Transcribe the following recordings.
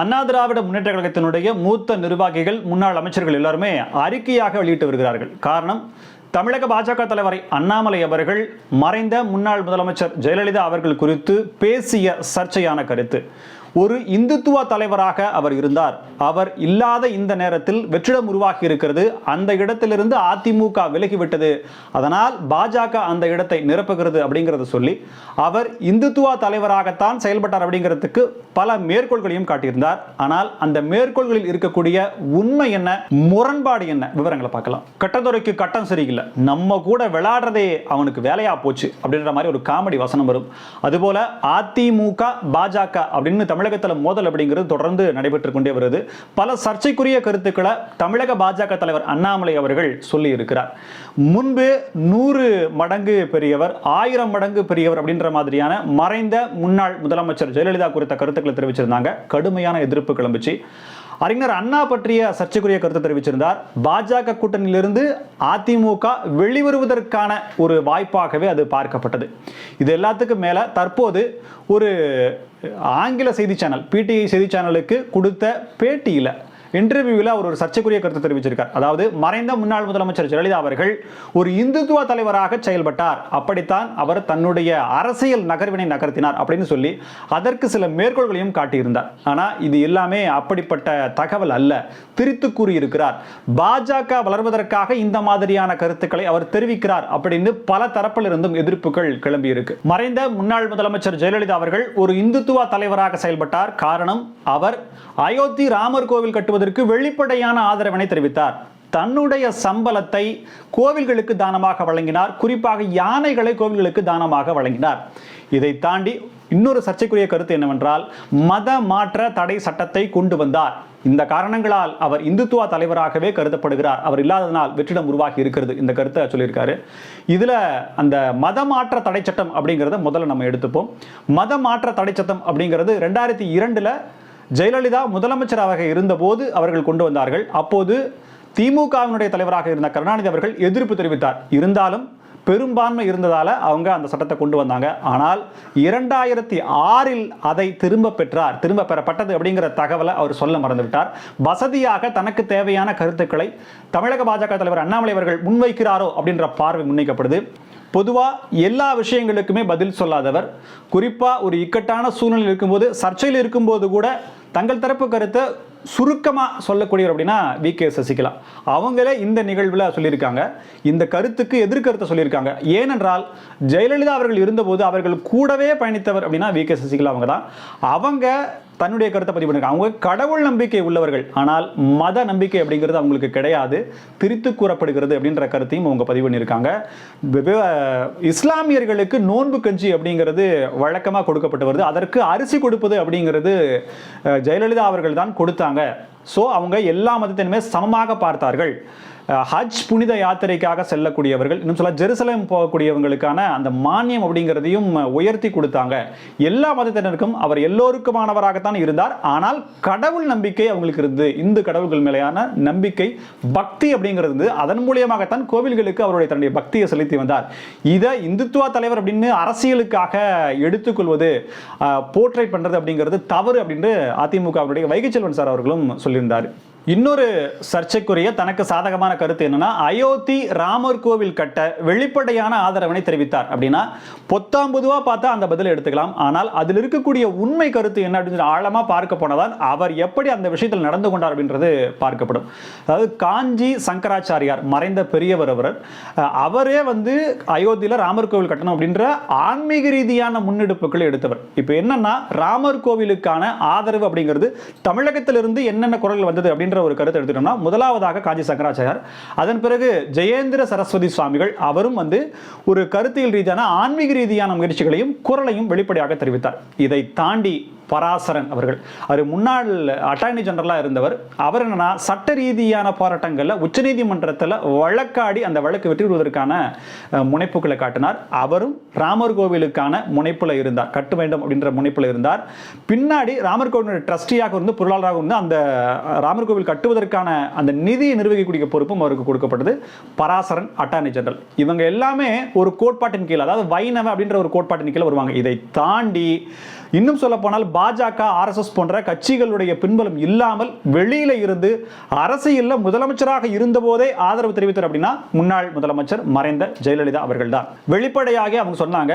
அண்ணா திராவிட முன்னேற்ற கழகத்தினுடைய மூத்த நிர்வாகிகள் முன்னாள் அமைச்சர்கள் எல்லாருமே அறிக்கையாக வெளியிட்டு வருகிறார்கள். காரணம் தமிழக பாஜக தலைவர் அண்ணாமலை அவர்கள் மறைந்த முன்னாள் முதலமைச்சர் ஜெயலலிதா அவர்கள் குறித்து பேசிய சர்ச்சையான கருத்து. ஒரு இந்துத்துவ தலைவராக அவர் இருந்தார். அவர் இல்லாத இந்த நேரத்தில் வெற்றிடம் உருவாகி இருக்கிறது. அந்த இடத்திலிருந்து அதிமுக விலகிவிட்டது. அதனால் பாஜக அந்த இடத்தை நிரப்புகிறது அப்படிங்கிறத சொல்லி அவர் இந்துத்துவ தலைவராகத்தான் செயல்பட்டார் அப்படிங்கிறதுக்கு பல மேற்கோள்களையும் காட்டியிருந்தார். ஆனால் அந்த மேற்கோள்களில் இருக்கக்கூடிய உண்மை என்ன முரண்பாடு என்ன? விவரங்களை பார்க்கலாம். கட்டத்துறைக்கு கட்டம் சரியில்லை. நம்ம கூட விளையாடுறதே அவனுக்கு வேலையா போச்சு அப்படின்ற மாதிரி ஒரு காமெடி வசனம் வரும். அதுபோல அதிமுக பாஜக அப்படின்னு தமிழகத்தில் மோதல் அப்படிங்கிறது தொடர்ந்து நடைபெற்று கொண்டே வருது. பல சர்ச்சைக்குரிய கருத்துக்களை தமிழக பாஜக தலைவர் அண்ணாமலை அவர்கள் சொல்லி இருக்கிறார் முன்பு நூறு மடங்கு பெரியவர் ஆயிரம் மடங்கு பெரியவர் அப்படின்ற மாதிரியான மறைந்த முன்னாள் முதலமைச்சர் ஜெயலலிதா குறித்த கருத்துக்களை தெரிவிச்சிருந்தாங்க. கடுமையான எதிர்ப்பு கிளம்பிச்சு. அறிஞர் அண்ணா பற்றிய சர்ச்சைக்குரிய கருத்து தெரிவிச்சிருந்தார். பாஜக கூட்டணியிலிருந்து அதிமுக வெளிவருவதற்கான ஒரு வாய்ப்பாகவே அது பார்க்கப்பட்டது. இது எல்லாத்துக்கும் மேலே தற்போது ஒரு ஆங்கில செய்தி சேனல் பிடிஐ செய்தி சேனலுக்கு கொடுத்த பேட்டியில் இன்டர்வியூவில் அவர் ஒரு சர்ச்சைக்குரிய கருத்து தெரிவிச்சிருக்கார். அதாவது மறைந்த முன்னாள் முதலமைச்சர் ஜெயலலிதா அவர்கள் ஒரு இந்துத்துவ தலைவராக செயல்பட்டார். அப்படித்தான் அவர் தன்னுடைய அரசியல் நகர்வினை நகர்த்தினார் அப்படின்னு சொல்லி அதற்கு சில மேற்கோள்களையும் காட்டியிருந்தார். ஆனால் இது எல்லாமே அப்படிப்பட்ட தகவல் அல்ல. திரித்து கூறியிருக்கிறார். பாஜக வளர்வதற்காக இந்த மாதிரியான கருத்துக்களை அவர் தெரிவிக்கிறார் அப்படின்னு பல தரப்பிலிருந்தும் எதிர்ப்புகள் கிளம்பி இருக்கு மறைந்த முன்னாள் முதலமைச்சர் ஜெயலலிதா அவர்கள் ஒரு இந்துத்துவ தலைவராக செயல்பட்டார். காரணம் அவர் அயோத்தி ராமர் கோவில் கட்டுவது வழங்குவதற்கு வெளிப்படையான ஆதரவினை தெரிவித்தார். தன்னுடைய சம்பளத்தை கோவில்களுக்கு தானமாக வழங்கினார். குறிப்பாக யானைகளை கோவில்களுக்கு தானமாக வழங்கினார். இதை தாண்டி இன்னொரு சர்ச்சைக்குரிய கருத்து என்னவென்றால் மத மாற்ற தடை சட்டத்தை கொண்டு வந்தார். இந்த காரணங்களால் அவர் இந்துத்துவ தலைவராகவே கருதப்படுகிறார். அவர் இல்லாததனால் வெற்றிடம் உருவாகி இருக்கிறது. இந்த கருத்தை சொல்லியிருக்காரு. இதில் அந்த மத மாற்ற தடை சட்டம் அப்படிங்கிறத முதல்ல நம்ம எடுத்துப்போம். மத மாற்ற தடை சட்டம் அப்படிங்கிறது ரெண்டாயிரத்தி இரண்டில் ஜெயலலிதா முதலமைச்சராக இருந்தபோது அவர்கள் கொண்டு வந்தார்கள். அப்போது திமுகவினுடைய தலைவராக இருந்த கருணாநிதி அவர்கள் எதிர்ப்பு தெரிவித்தார். இருந்தாலும் பெரும்பான்மை இருந்ததால் அவங்க அந்த சட்டத்தை கொண்டு வந்தாங்க. ஆனால் இரண்டாயிரத்தி ஆறில் அதை திரும்ப பெற்றார் திரும்ப பெறப்பட்டது அப்படிங்கிற தகவலை அவர் சொல்ல மறந்துவிட்டார். வசதியாக தனக்கு தேவையான கருத்துக்களை தமிழக பாஜக தலைவர் அண்ணாமலை அவர்கள் முன்வைக்கிறாரோ அப்படின்ற பார்வை முன்வைக்கப்படுது. பொதுவாக எல்லா விஷயங்களுக்குமே பதில் சொல்லாதவர். குறிப்பாக ஒரு இக்கட்டான சூழ்நிலை இருக்கும்போது சர்ச்சையில் இருக்கும்போது கூட தங்கள் தரப்பு கருத்தை சுருக்கமாக சொல்லக்கூடியவர் அப்படின்னா வி கே சசிகலா. அவங்களே இந்த நிகழ்வில் சொல்லியிருக்காங்க. இந்த கருத்துக்கு எதிர்கருத்தை சொல்லியிருக்காங்க. ஏனென்றால் ஜெயலலிதா அவர்கள் இருந்தபோது அவர்கள் கூடவே பயணித்தவர் அப்படின்னா வி கே சசிகலா அவங்க தான். அவங்க தன்னுடைய கருத்தை பதிவு பண்ணிருக்காங்க. அவங்க கடவுள் நம்பிக்கை உள்ளவர்கள். ஆனால் மத நம்பிக்கை அப்படிங்கிறது அவங்களுக்கு கிடையாது. திரித்து கூறப்படுகிறது அப்படின்ற கருத்தையும் அவங்க பதிவு பண்ணியிருக்காங்க. இஸ்லாமியர்களுக்கு நோன்பு கஞ்சி அப்படிங்கிறது வழக்கமாக கொடுக்கப்பட்டு வருது. அதற்கு அரிசி கொடுப்பது அப்படிங்கிறது ஜெயலலிதா அவர்கள் தான் கொடுத்தாங்க. ஸோ அவங்க எல்லா மதத்தினுமே சமமாக பார்த்தார்கள். ஹஜ் புனித யாத்திரைக்காக செல்லக்கூடியவர்கள் இன்னும் சொல்ல ஜெருசலேம் போகக்கூடியவங்களுக்கான அந்த மானியம் அப்படிங்கிறதையும் உயர்த்தி கொடுத்தாங்க. எல்லா மதத்தினருக்கும் அவர் எல்லோருக்குமானவராகத்தான் இருந்தார். ஆனால் கடவுள் நம்பிக்கை அவங்களுக்கு இருந்தது. இந்து கடவுள்கள் மேலேயான நம்பிக்கை பக்தி அப்படிங்கிறது அதன் மூலியமாகத்தான் கோவில்களுக்கு அவருடைய தன்னுடைய பக்தியை செலுத்தி வந்தார். இதை இந்துத்துவ தலைவர் அப்படின்னு அரசியலுக்காக எடுத்துக்கொள்வது போர்ட்ரேட் பண்ணுறது அப்படிங்கிறது தவறு அப்படின்னு அதிமுகவுடைய அவருடைய செல்வன் சார் அவர்களும் சொல்லியிருந்தார். இன்னொரு சர்ச்சைக்குரிய தனக்கு சாதகமான கருத்து என்னன்னா அயோத்தி ராமர் கோவில் கட்ட வெளிப்படையான ஆதரவினை தெரிவித்தார் அப்படின்னா பொத்தாம்பதுவா பார்த்தா அந்த பதிலை எடுத்துக்கலாம். ஆனால் அதில் இருக்கக்கூடிய உண்மை கருத்து என்ன அப்படின்னு சொல்லி ஆழமா பார்க்க போனதால் அவர் எப்படி அந்த விஷயத்தில் நடந்து கொண்டார் அப்படின்றது பார்க்கப்படும். அதாவது காஞ்சி சங்கராச்சாரியார் மறைந்த பெரியவர் அவர் அவரே வந்து அயோத்தியில ராமர் கோவில் கட்டணும் அப்படின்ற ஆன்மீக ரீதியான முன்னெடுப்புகளை எடுத்தவர். இப்போ என்னன்னா ராமர் கோவிலுக்கான ஆதரவு அப்படிங்கிறது தமிழகத்திலிருந்து என்னென்ன குரல் வந்தது அப்படின்னு அப்படின்ற ஒரு கருத்தை எடுத்துட்டோம்னா முதலாவதாக காஞ்சி சங்கராச்சாரியார். அதன் பிறகு ஜெயேந்திர சரஸ்வதி சுவாமிகள் அவரும் வந்து ஒரு கருத்தியல் ரீதியான ஆன்மீக ரீதியான முயற்சிகளையும் குரலையும் வெளிப்படையாக தெரிவித்தார். இதை தாண்டி பராசரன் அவர்கள். அவர் முன்னாள் அட்டார்னி ஜெனரலாக இருந்தவர். அவர் என்னன்னா சட்ட ரீதியான போராட்டங்களில் உச்சநீதிமன்றத்தில் வழக்காடி அந்த வழக்கு வெற்றி பெறுவதற்கான முனைப்புகளை காட்டினார். அவரும் ராமர் கோவிலுக்கான முனைப்பில் இருந்தார். கட்ட வேண்டும் அப்படின்ற முனைப்பில் இருந்தார். பின்னாடி ராமர் கோவிலுடைய ட்ரஸ்டியாக இருந்து பொருளாளராக இருந்து அந்த ராமர் கோவில் கட்டுவதற்கான அந்த நிதியை நிர்வகிக்கக்கூடிய பொறுப்பும் அவருக்கு கொடுக்கப்பட்டது. பராசரன் அட்டார்னி ஜெனரல் இவங்க எல்லாமே ஒரு கோட்பாட்டின் கீழ் அதாவது வைணவ அப்படின்ற ஒரு கோட்பாட்டின் கீழே வருவாங்க. இதை தாண்டி இன்னும் சொல்ல போனால் பாஜக ஆர்எஸ்எஸ் போன்ற கட்சிகளுடைய பின்பலம் இல்லாமல் வெளியில இருந்து அரசியலில் முதலமைச்சராக இருந்தபோதே ஆதரவு தெரிவித்தார் அப்படின்னா முன்னாள் முதலமைச்சர் மறைந்த ஜெயலலிதா அவர்கள் தான் வெளிப்படையாக அவங்க சொன்னாங்க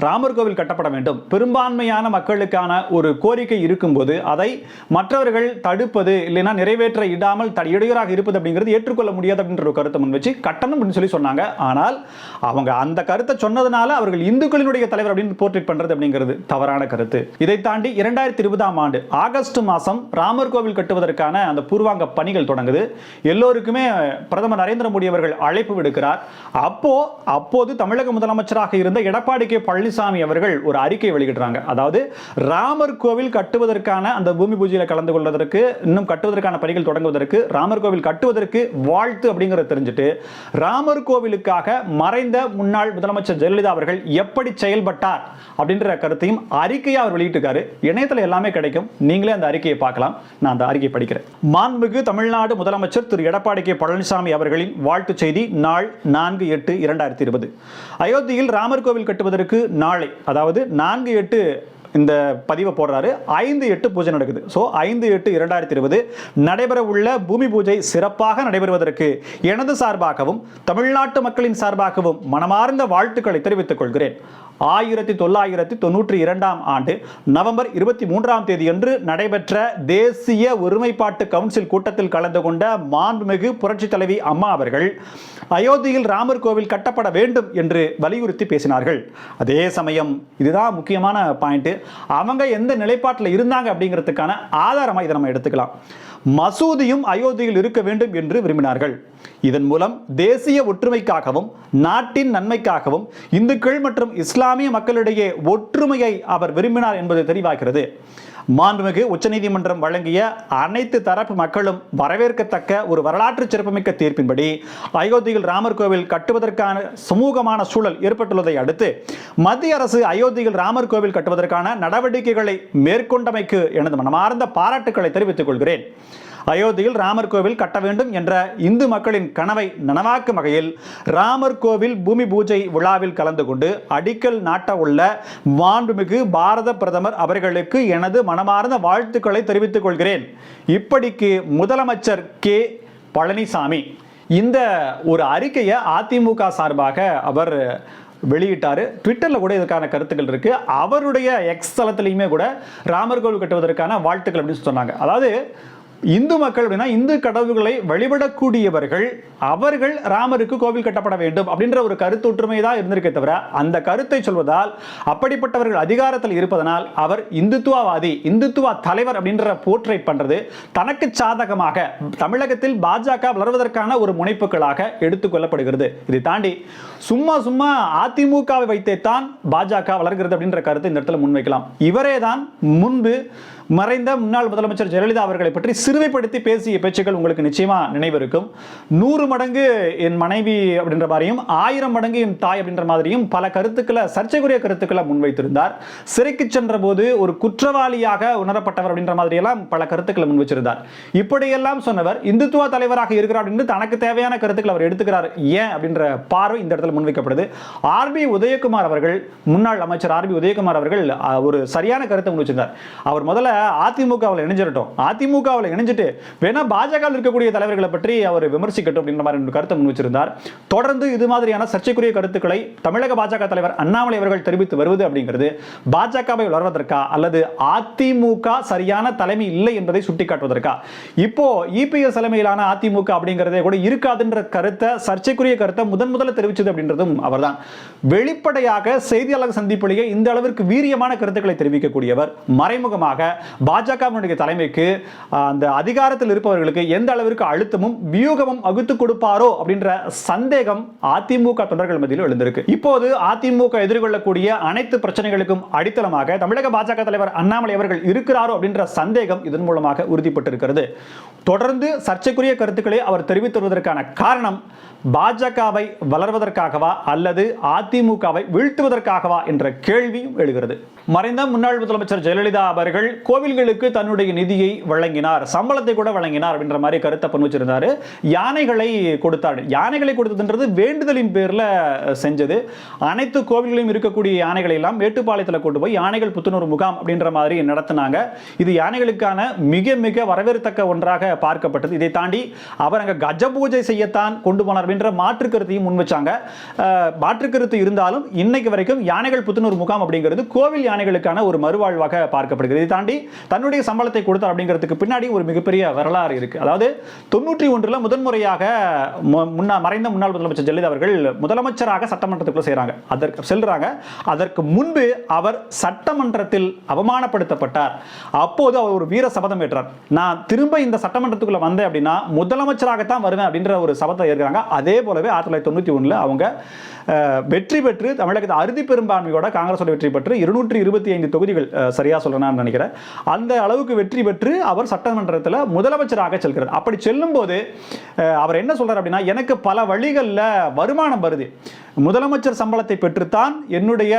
ராமர் கோவில் கட்டப்பட வேண்டும். பெரும்பான்மையான மக்களுக்கான ஒரு கோரிக்கை இருக்கும்போது அதை மற்றவர்கள் தடுப்பது இல்லைன்னா நிறைவேற்ற இடாமல் த- இடையூறாக இருப்பது அப்படிங்கிறது ஏற்றுக்கொள்ள முடியாது அப்படின்ற ஒரு கருத்தை முன் வச்சு கட்டணம் அப்படின்னு சொல்லி சொன்னாங்க. ஆனால் அவங்க அந்த கருத்தை சொன்னதுனால அவர்கள் இந்துக்களினுடைய தலைவர் அப்படின்னு போர்ட்ரேட் பண்ணுறது அப்படிங்கிறது தவறான கருத்து. இதை தாண்டி இரண்டாயிரத்தி இருபதாம் ஆண்டு ஆகஸ்ட் மாதம் ராமர் கோவில் கட்டுவதற்கான அந்த பூர்வாங்க பணிகள் தொடங்குது. எல்லோருக்குமே பிரதமர் நரேந்திர மோடி அவர்கள் அழைப்பு விடுக்கிறார். அப்போ அப்போது தமிழக முதலமைச்சராக இருந்த எடப்பாடி கே பழனிசாமி பழனிசாமி அவர்கள் ஒரு அறிக்கை வெளியிடுறாங்க. அதாவது ராமர் கோவில் கட்டுவதற்கான அந்த பூமி பூஜையில் கலந்து கொள்வதற்கு இன்னும் கட்டுவதற்கான பணிகள் தொடங்குவதற்கு ராமர் கோவில் கட்டுவதற்கு வாழ்த்து அப்படிங்கிறத தெரிஞ்சுட்டு ராமர் கோவிலுக்காக மறைந்த முன்னாள் முதலமைச்சர் ஜெயலலிதா அவர்கள் எப்படி செயல்பட்டார் அப்படின்ற கருத்தையும் அறிக்கையை அவர் வெளியிட்டிருக்காரு. இணையத்தில் எல்லாமே கிடைக்கும். நீங்களே அந்த அறிக்கையை பார்க்கலாம். நான் அந்த அறிக்கையை படிக்கிறேன். மாண்புமிகு தமிழ்நாடு முதலமைச்சர் திரு. எடப்பாடி கே. பழனிசாமி அவர்களின் வாழ்த்து செய்தி நாள் நான்கு எட்டு இரண்டாயிரத்தி இருபது. அயோத்தியில் ராமர் கோவில் கட்டுவதற்கு நாளை அதாவது நான்கு எட்டு இந்த பதிவை போடுறாரு. ஐந்து எட்டு பூஜை நடக்குது. ஸோ ஐந்து எட்டு இரண்டாயிரத்தி இருபது நடைபெற உள்ள பூமி பூஜை சிறப்பாக நடைபெறுவதற்கு எனது சார்பாகவும் தமிழ்நாட்டு மக்களின் சார்பாகவும் மனமார்ந்த வாழ்த்துக்களை தெரிவித்துக் கொள்கிறேன். ஆயிரத்தி தொள்ளாயிரத்தி தொண்ணூற்றி இரண்டாம் ஆண்டு நவம்பர் இருபத்தி மூன்றாம் தேதியன்று நடைபெற்ற தேசிய ஒருமைப்பாட்டு கவுன்சில் கூட்டத்தில் கலந்து கொண்ட மாண்புமிகு புரட்சி தலைவி அம்மா அவர்கள் அயோத்தியில் ராமர் கோவில் கட்டப்பட வேண்டும் என்று வலியுறுத்தி பேசினார்கள். அதே சமயம் இதுதான் முக்கியமான பாயிண்ட் அவங்க எந்த நிலைப்பாட்டில் இருந்தாங்க அப்படிங்கிறதுக்கான ஆதாரமாக இதை நம்ம எடுத்துக்கலாம். மசூதியும் அயோத்தியில் இருக்க வேண்டும் என்று விரும்பினார்கள். இதன் மூலம் தேசிய ஒற்றுமைக்காகவும் நாட்டின் நன்மைக்காகவும் இந்துக்கள் மற்றும் இஸ்லாமிய மக்களிடையே ஒற்றுமையை அவர் விரும்பினார் என்பது தெளிவாகிறது மாண்புமிகு உச்சநீதிமன்றம் வழங்கிய அனைத்து தரப்பு மக்களும் வரவேற்கத்தக்க ஒரு வரலாற்று சிறப்புமிக்க தீர்ப்பின்படி அயோத்தியில் ராமர் கோவில் கட்டுவதற்கான சுமூகமான சூழல் ஏற்பட்டுள்ளதை அடுத்து மத்திய அரசு அயோத்தியில் ராமர் கோவில் கட்டுவதற்கான நடவடிக்கைகளை மேற்கொண்டமைக்கு எனது மனமார்ந்த பாராட்டுக்களை தெரிவித்துக் கொள்கிறேன். அயோத்தியில் ராமர் கோவில் கட்ட வேண்டும் என்ற இந்து மக்களின் கனவை நனவாக்கும் வகையில் ராமர் கோவில் பூமி பூஜை விழாவில் கலந்து கொண்டு அடிக்கல் நாட்ட உள்ள மாண்புமிகு பாரத பிரதமர் அவர்களுக்கு எனது மனமார்ந்த வாழ்த்துக்களை தெரிவித்துக் கொள்கிறேன். இப்படிக்கு முதலமைச்சர் கே. பழனிசாமி இந்த ஒரு அறிக்கையை அதிமுக சார்பாக அவர் வெளியிட்டார். ட்விட்டரில் கூட இதுக்கான கருத்துக்கள் இருக்குது அவருடைய எக்ஸ் தளத்துலேயுமே கூட ராமர் கோவில் கட்டுவதற்கான வாழ்த்துக்கள் அப்படின்னு சொன்னாங்க. அதாவது இந்து மக்கள் அப்படின்னா இந்து கடவுள்களை வழிபடக்கூடியவர்கள் அவர்கள் ராமருக்கு கோவில் கட்டப்பட வேண்டும் அப்படின்ற ஒரு கருத்து ஒற்றுமை தான் இருந்திருக்கே தவிர அந்த கருத்தை சொல்வதால் அப்படிப்பட்டவர்கள் அதிகாரத்தில் இருப்பதனால் அவர் இந்துத்துவவாதி இந்துத்துவ தலைவர் அப்படின்ற போர்ட்ரேட் பண்றது தனக்கு சாதகமாக தமிழகத்தில் பாஜக வளர்வதற்கான ஒரு முனைப்புகளாக எடுத்துக்கொள்ளப்படுகிறது இதை தாண்டி சும்மா சும்மா அதிமுகவை வைத்தே தான் பாஜக வளர்கிறது அப்படின்ற கருத்தை இந்த இடத்துல முன்வைக்கலாம். இவரே தான் முன்பு மறைந்த முன்னாள் முதலமைச்சர் ஜெயலலிதா அவர்களை பற்றி சிறுவைப்படுத்தி பேசிய பேச்சுக்கள் உங்களுக்கு நிச்சயமா நினைவிருக்கும். நூறு மடங்கு என் மனைவி அப்படின்ற மாதிரியும் ஆயிரம் மடங்கு என் தாய் அப்படின்ற மாதிரியும் பல கருத்துக்களை சர்ச்சைக்குரிய கருத்துக்களை முன்வைத்திருந்தார். சிறைக்கு சென்ற போது ஒரு குற்றவாளியாக உணரப்பட்டவர் அப்படின்ற மாதிரியெல்லாம் பல கருத்துக்களை முன்வச்சிருந்தார். இப்படியெல்லாம் சொன்னவர் இந்துத்துவ தலைவராக இருக்கிறார் அப்படின்னு தனக்கு தேவையான கருத்துக்களை அவர் எடுத்துக்கிறார். ஏன் அப்படின்ற பார்வை இந்த இடத்துல முன்வைக்கப்படுது. ஆர்பி உதயகுமார் அவர்கள் முன்னாள் அமைச்சர் ஆர்பி உதயகுமார் அவர்கள் ஒரு சரியான கருத்தை முன்வச்சிருந்தார். அவர் முதல்ல அதிமுகவில் இணைஞ்சிடட்டும் அதிமுகவில் இணைஞ்சிட்டு வேணா பாஜகவில் இருக்கக்கூடிய தலைவர்களை பற்றி அவர் விமர்சிக்கட்டும் அப்படின்ற மாதிரி கருத்தை முன் வச்சிருந்தார் தொடர்ந்து இது மாதிரியான சர்ச்சைக்குரிய கருத்துக்களை தமிழக பாஜக தலைவர் அண்ணாமலை அவர்கள் தெரிவித்து வருவது அப்படிங்கிறது பாஜகவை வளர்வதற்கா அல்லது அதிமுக சரியான தலைமை இல்லை என்பதை சுட்டிக்காட்டுவதற்கா? இப்போ இபிஎஸ் தலைமையிலான அதிமுக அப்படிங்கிறதே கூட இருக்காதுன்ற கருத்தை சர்ச்சைக்குரிய கருத்தை முதன் முதல்ல தெரிவிச்சது அப்படின்றதும் அவர்தான். வெளிப்படையாக செய்தியாளர் சந்திப்பிலேயே இந்த அளவிற்கு வீரியமான கருத்துக்களை தெரிவிக்கக்கூடியவர் மறைமுகமாக பாஜகவினுடைய தலைமைக்கு அந்த அதிகாரத்தில் இருப்பவர்களுக்கு எந்த அளவிற்கு அழுத்தமும் வியூகமும் வகுத்து கொடுப்பாரோ அப்படின்ற சந்தேகம் அதிமுக தொண்டர்கள் மத்தியில் எழுந்திருக்கு. இப்போது அதிமுக எதிர்கொள்ளக்கூடிய அனைத்து பிரச்சனைகளுக்கும் அடித்தளமாக தமிழக பாஜக தலைவர் அண்ணாமலை அவர்கள் இருக்கிறாரோ அப்படின்ற சந்தேகம் இதன் மூலமாக உறுதிப்பட்டிருக்கிறது. தொடர்ந்து சர்ச்சைக்குரிய கருத்துக்களை அவர் தெரிவித்து வருவதற்கான காரணம் பாஜகவை வளர்வதற்காகவா அல்லது அதிமுகவை வீழ்த்துவதற்காகவா என்ற கேள்வியும் எழுகிறது. மறைந்த முன்னாள் முதலமைச்சர் ஜெயலலிதா அவர்கள் கோவில்களுக்கு தன்னுடைய நிதியை வழங்கினார் சம்பளத்தை கூட வழங்கினார் அப்படின்ற மாதிரி கருத்தை பண்ணி யானைகளை கொடுத்தார் யானைகளை கொடுத்ததுன்றது வேண்டுதலின் பேர்ல செஞ்சது. அனைத்து கோவில்களையும் இருக்கக்கூடிய யானைகளை எல்லாம் மேட்டுப்பாளையத்தில் கொண்டு போய் யானைகள் புத்துணர்வு முகாம் அப்படின்ற மாதிரி நடத்தினாங்க. இது யானைகளுக்கான மிக மிக வரவேற்கத்தக்க ஒன்றாக பார்க்கப்பட்டது. இதை தாண்டி அவர் அங்க கஜ பூஜை செய்யத்தான் கொண்டு போனார் அப்படின்ற மாற்று கருத்தையும் முன் வச்சாங்க மாற்று கருத்து இருந்தாலும் இன்னைக்கு வரைக்கும் யானைகள் புத்துணர்வு முகாம் அப்படிங்கிறது கோவில் யானை விஞ்ஞானிகளுக்கான ஒரு மறுவாழ்வாக பார்க்கப்படுகிறது. இதை தாண்டி தன்னுடைய சம்பளத்தை கொடுத்தார் அப்படிங்கிறதுக்கு பின்னாடி ஒரு மிகப்பெரிய வரலாறு இருக்குது அதாவது தொண்ணூற்றி ஒன்றில் முதன்முறையாக முன்னா மறைந்த முன்னாள் முதலமைச்சர் ஜெயலலிதா அவர்கள் முதலமைச்சராக சட்டமன்றத்துக்குள்ளே செய்கிறாங்க அதற்கு செல்கிறாங்க அதற்கு முன்பு அவர் சட்டமன்றத்தில் அவமானப்படுத்தப்பட்டார். அப்போது அவர் ஒரு வீர சபதம் ஏற்றார். நான் திரும்ப இந்த சட்டமன்றத்துக்குள்ள வந்தேன் அப்படின்னா முதலமைச்சராகத்தான் வருவேன் அப்படின்ற ஒரு சபதத்தை ஏற்கிறாங்க. அதே போலவே ஆயிரத்தி தொள்ளாயிரத்தி தொண்ணூற்றி ஒன்றில் அவங்க வெற்றி பெற்று தமிழகத்தை அறுதி பெரும்பான்மையோட காங்கிரஸோட வெற்றி பெற்று இருநூற்றி இருபத்தி ஐந்து தொகுதிகள் சரியாக சரியா சொல்லணும்னு நினைக்கிறேன். அந்த அளவுக்கு வெற்றி பெற்று அவர் சட்டமன்றத்தில் முதலமைச்சராக செல்கிறார். அப்படி செல்லும்போது அவர் என்ன சொல்றார் அப்படின்னா எனக்கு பல வழிகளில் வருமானம் வருது. முதலமைச்சர் சம்பளத்தை பெற்றுத்தான் என்னுடைய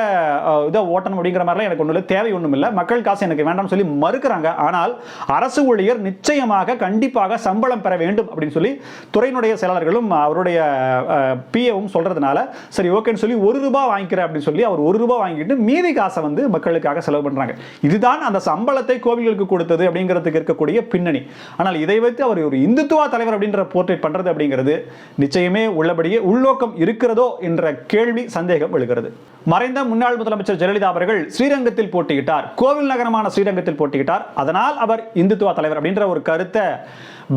இதை ஓட்டணும் அப்படிங்கிற மாதிரிலாம் எனக்கு ஒன்றும் இல்லை தேவை ஒன்றும் இல்லை மக்கள் காசு எனக்கு வேண்டாம்னு சொல்லி மறுக்கிறாங்க. ஆனால் அரசு ஊழியர் நிச்சயமாக கண்டிப்பாக சம்பளம் பெற வேண்டும் அப்படின்னு சொல்லி துறையினுடைய செயலாளர்களும் அவருடைய பிஏவும் சொல்கிறதுனால சரி ஓகேன்னு சொல்லி ஒரு ரூபாய் வாங்கிக்கிறேன் அப்படின்னு சொல்லி அவர் ஒரு ரூபாய் வாங்கிட்டு மீதி காசை வந்து மக்களுக்காக செலவு பண்ணுறாங்க இதுதான் அந்த சம்பளத்தை கோவில்களுக்கு கொடுத்தது அப்படிங்கிறதுக்கு இருக்கக்கூடிய பின்னணி. ஆனால் இதை வைத்து அவர் ஒரு இந்துத்துவா தலைவர் அப்படின்ற போர்ட்ரேட் பண்ணுறது அப்படிங்கிறது நிச்சயமே உள்ளபடியே உள்நோக்கம் இருக்கிறதோ என்ற கேள்வி சந்தேகம் எழுகிறது. மறைந்த முன்னாள் முதலமைச்சர் ஜெயலலிதா அவர்கள் ஸ்ரீரங்கத்தில் போட்டியிட்டார். கோவில் நகரமான ஸ்ரீரங்கத்தில் போட்டியிட்டார். அதனால் அவர் இந்துத்துவா தலைவர் அப்படின்ற ஒரு கருத்தை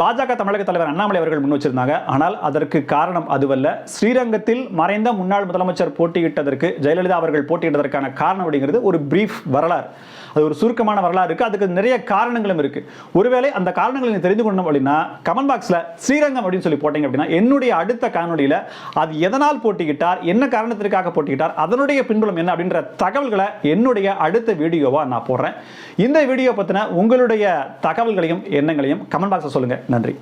பாஜக தமிழக தலைவர் அண்ணாமலை அவர்கள் முன் வச்சிருந்தாங்க. ஆனால் அதற்கு காரணம் அதுவல்ல. ஸ்ரீரங்கத்தில் மறைந்த முன்னாள் முதலமைச்சர் போட்டியிட்டதற்கு ஜெயலலிதா அவர்கள் போட்டியிட்டதற்கான காரணம் அப்படிங்கிறது ஒரு பிரீஃப் வரலாறு. அது ஒரு சுருக்கமான வரலாறு இருக்குது அதுக்கு நிறைய காரணங்களும் இருக்குது ஒருவேளை அந்த காரணங்களை நீங்கள் தெரிந்து கொண்டோம் அப்படின்னா கமெண்ட் பாக்ஸில் ஸ்ரீரங்கம் அப்படின்னு சொல்லி போட்டீங்க அப்படின்னா என்னுடைய அடுத்த காணொலியில் அது எதனால் போட்டிக்கிட்டார் என்ன காரணத்திற்காக போட்டிக்கிட்டார் அதனுடைய பின்புலம் என்ன அப்படின்ற தகவல்களை என்னுடைய அடுத்த வீடியோவாக நான் போடுறேன். இந்த வீடியோ பற்றின உங்களுடைய தகவல்களையும் எண்ணங்களையும் கமெண்ட் பாக்ஸில் சொல்லுங்கள் நன்றி.